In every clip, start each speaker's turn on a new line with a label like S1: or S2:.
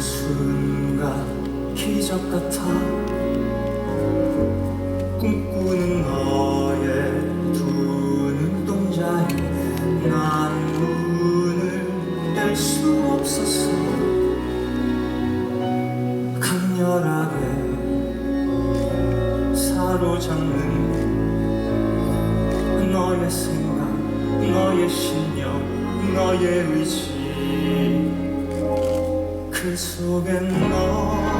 S1: 순간 기적 같아. 꿈꾸는 너의 두 눈동자에 난 눈을 뗄 수 없었어. 강렬하게 사로잡는 너의 생각 너의 신념 너의 의지 그 속엔 너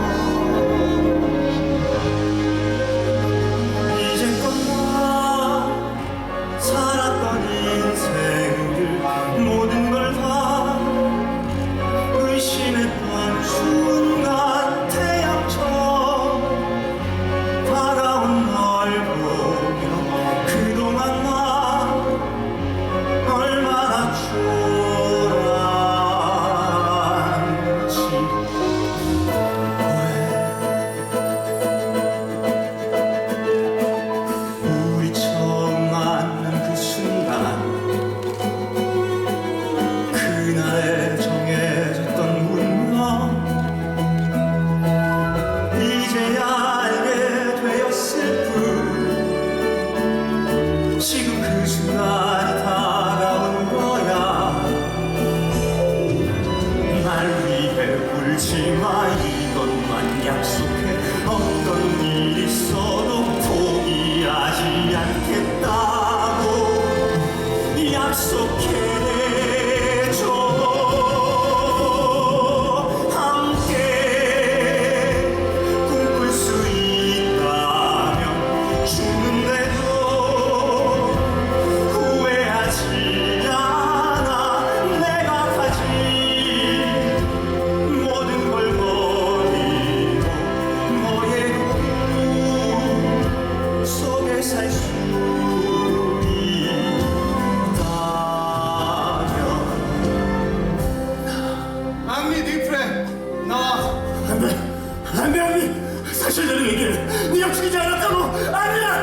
S1: 울지 마 이것만 약속해. 어떤 일 있어 Hadi lan!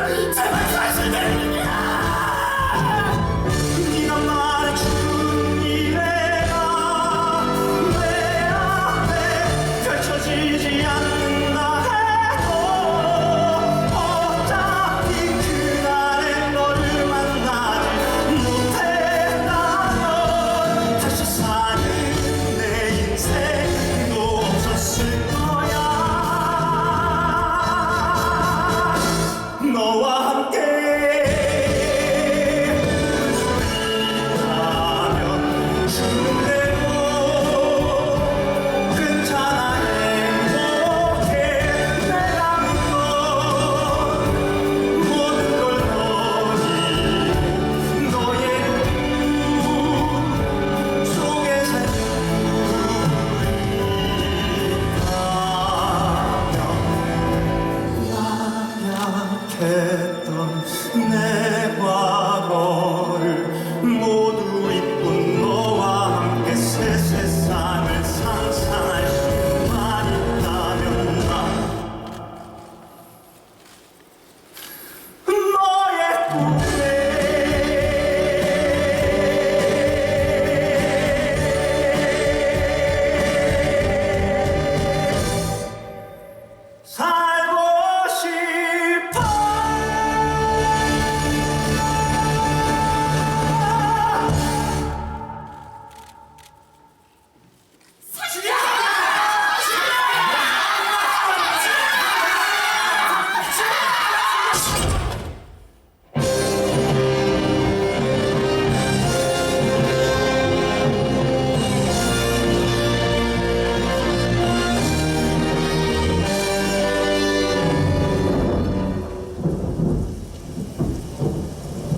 S1: now.